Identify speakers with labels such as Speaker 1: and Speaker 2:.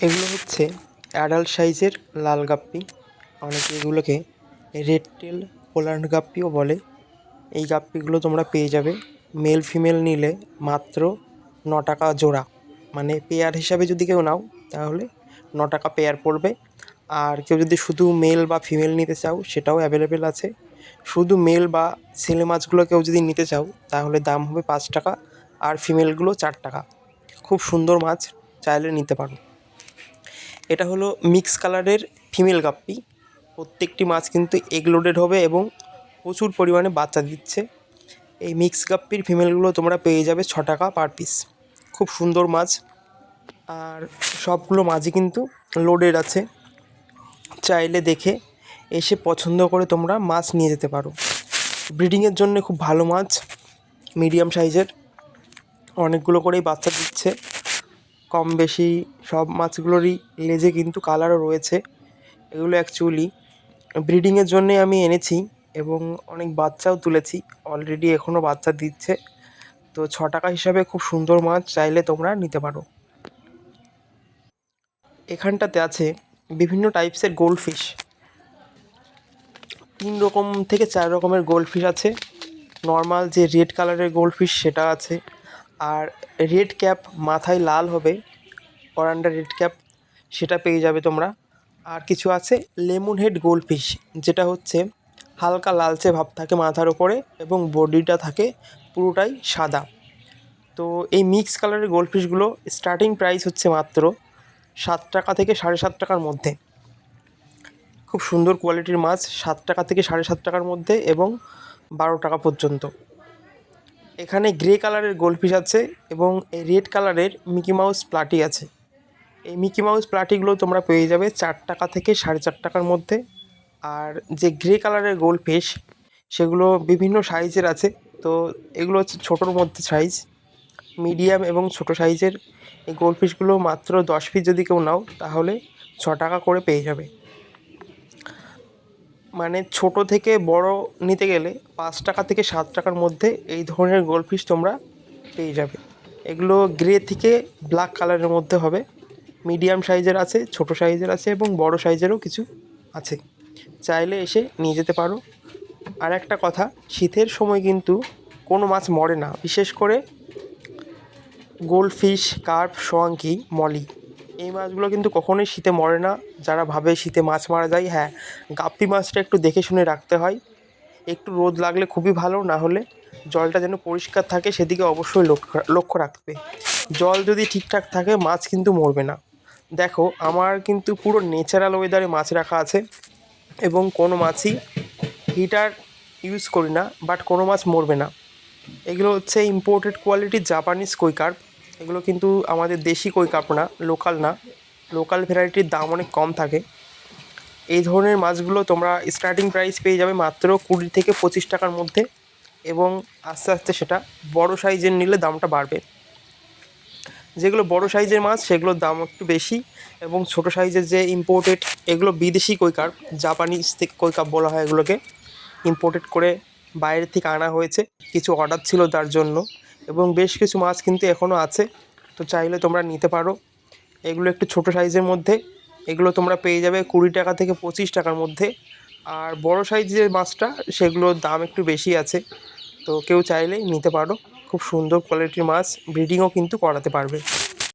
Speaker 1: এগুলো হচ্ছে অ্যাডাল্ট সাইজের লাল গাপ্পি। অনেকে এগুলোকে রেড টেল পোল্যান্ড গাপ্পিও বলে। এই গাপ্পিগুলো তোমরা পেয়ে যাবে। মেল ফিমেল নিলে মাত্র ন টাকা জোড়া। মানে পেয়ার হিসাবে যদি কেউ নাও, তাহলে ন টাকা পেয়ার পড়বে। আর কেউ যদি শুধু মেল বা ফিমেল নিতে চাও, সেটাও অ্যাভেলেবেল আছে। শুধু মেল বা ছেলে মাছগুলো কেউ যদি নিতে চাও, তাহলে দাম হবে পাঁচ টাকা। আর ফিমেলগুলো চার টাকা। খুব সুন্দর মাছ, চাইলে নিতে পারো। এটা হলো মিক্স কালারের ফিমেল গাপ্পি। প্রত্যেকটি মাছ কিন্তু এগ লোডেড হবে এবং প্রচুর পরিমাণে বাচ্চা দিচ্ছে। এই মিক্স গাপ্পির ফিমেলগুলো তোমরা পেয়ে যাবে ছ টাকা পার পিস খুব সুন্দর মাছ। আর সবগুলো মাছই কিন্তু লোডেড আছে। চাইলে দেখে এসে পছন্দ করে তোমরা মাছ নিয়ে যেতে পারো। ব্রিডিংয়ের জন্য খুব ভালো মাছ। মিডিয়াম সাইজের অনেকগুলো করেই বাচ্চা দিচ্ছে। কম বেশি সব মাছগুলোরই লেজে কিন্তু কালারও রয়েছে। এগুলো অ্যাকচুয়ালি ব্রিডিংয়ের জন্যে আমি এনেছি এবং অনেক বাচ্চাও তুলেছি। অলরেডি এখনও বাচ্চা দিচ্ছে। তো ছ টাকা হিসাবে খুব সুন্দর মাছ, চাইলে তোমরা নিতে পারো। এখানটাতে আছে বিভিন্ন টাইপসের গোল্ড ফিশ তিন রকম থেকে চার রকমের গোল্ড ফিশ আছে। নর্মাল যে রেড কালারের গোল্ড ফিশ সেটা আছে। আর রেড ক্যাপ মাথায় লাল হবে অরান্ডা রেড ক্যাপ সেটা পেয়ে যাবে তোমরা। আর কিছু আছে লেমন হেড গোল্ড ফিশ যেটা হচ্ছে হালকা লালচে ভাব থাকে মাথার ওপরে এবং বডিটা থাকে পুরোটাই সাদা। তো এই মিক্স কালারের গোল্ড ফিশগুলো স্টার্টিং প্রাইস হচ্ছে মাত্র সাত টাকা থেকে সাড়ে সাত টাকার মধ্যে। খুব সুন্দর কোয়ালিটির মাছ, সাত টাকা থেকে সাড়ে সাত টাকার মধ্যে এবং বারো টাকা পর্যন্ত। এখানে গ্রে কালারের গোল্ডফিশ আছে এবং এই রেড কালারের মিকি মাউস প্লাটি আছে। এই মিকি মাউস প্লাটিগুলো তোমরা পেয়ে যাবে চার টাকা থেকে সাড়ে চার টাকার মধ্যে। আর যে গ্রে কালারের গোল্ডফিশ, সেগুলো বিভিন্ন সাইজের আছে। তো এগুলো হচ্ছে ছোটোর মধ্যে সাইজ, মিডিয়াম এবং ছোটো সাইজের। এই গোল্ডফিশগুলো মাত্র দশ পিস যদি কেউ নাও, তাহলে ছ টাকা করে পেয়ে যাবে। মানে ছোট থেকে বড় নিতে গেলে পাঁচ টাকা থেকে সাত টাকার মধ্যে এই ধরনের গোল্ডফিশ তোমরা পেয়ে যাবে। এগুলো গ্রে থেকে ব্ল্যাক কালারের মধ্যে হবে। মিডিয়াম সাইজের আছে, ছোট সাইজের আছে এবং বড় সাইজেরও কিছু আছে। চাইলে এসে নিয়ে যেতে পারো। আর একটা কথা, শীতের সময় কিন্তু কোনো মাছ মরে না। বিশেষ করে গোল্ডফিশ কার্প সোয়াঙ্কি মলি এই মাছগুলো কিন্তু কখনোই শীতে মরে না। যারা ভাবে শীতে মাছ মারা যায় হ্যাঁ গাপ্পি মাছটা একটু দেখে শুনে রাখতে হয়। একটু রোদ লাগলে খুবই ভালো, না হলে জলটা যেন পরিষ্কার থাকে, সেদিকে অবশ্যই লক্ষ্য লক্ষ্য রাখবে। জল যদি ঠিকঠাক থাকে, মাছ কিন্তু মরবে না। দেখো, আমার কিন্তু পুরো ন্যাচারাল ওয়েদারে মাছ রাখা আছে এবং কোনো মাছই হিটার ইউজ করি না বাট কোনো মাছ মরবে না। এগুলো হচ্ছে imported quality Japanese koi carp এগুলো কিন্তু আমাদের দেশি কই কাপ না লোকাল না। লোকাল ভ্যারাইটির দাম অনেক কম থাকে। এই ধরনের মাছগুলো তোমরা স্টার্টিং প্রাইস পেয়ে যাবে মাত্র কুড়ি থেকে পঁচিশ টাকার মধ্যে এবং আস্তে আস্তে সেটা বড় সাইজের নিলে দামটা বাড়বে। যেগুলো বড় সাইজের মাছ, সেগুলোর দাম একটু বেশি এবং ছোট সাইজের যে ইম্পোর্টেড এগুলো বিদেশি কই কার্প জাপানিজ থেকে কই কাপ বলা হয় এগুলোকে। ইম্পোর্টেড করে বাইরে থেকে আনা হয়েছে। কিছু অর্ডার ছিল তার জন্য। এবং বেশ কিছু মাছ কিন্তু এখনও আছে। তো চাইলে তোমরা নিতে পারো। এগুলো একটু ছোট সাইজের মধ্যে। এগুলো তোমরা পেয়ে যাবে কুড়ি টাকা থেকে পঁচিশ টাকার মধ্যে। আর বড় সাইজের মাছটা, সেগুলোর দাম একটু বেশি আছে। তো কেউ চাইলেই নিতে পারো। খুব সুন্দর কোয়ালিটির মাছ ব্রিডিংও কিন্তু করাতে পারবে।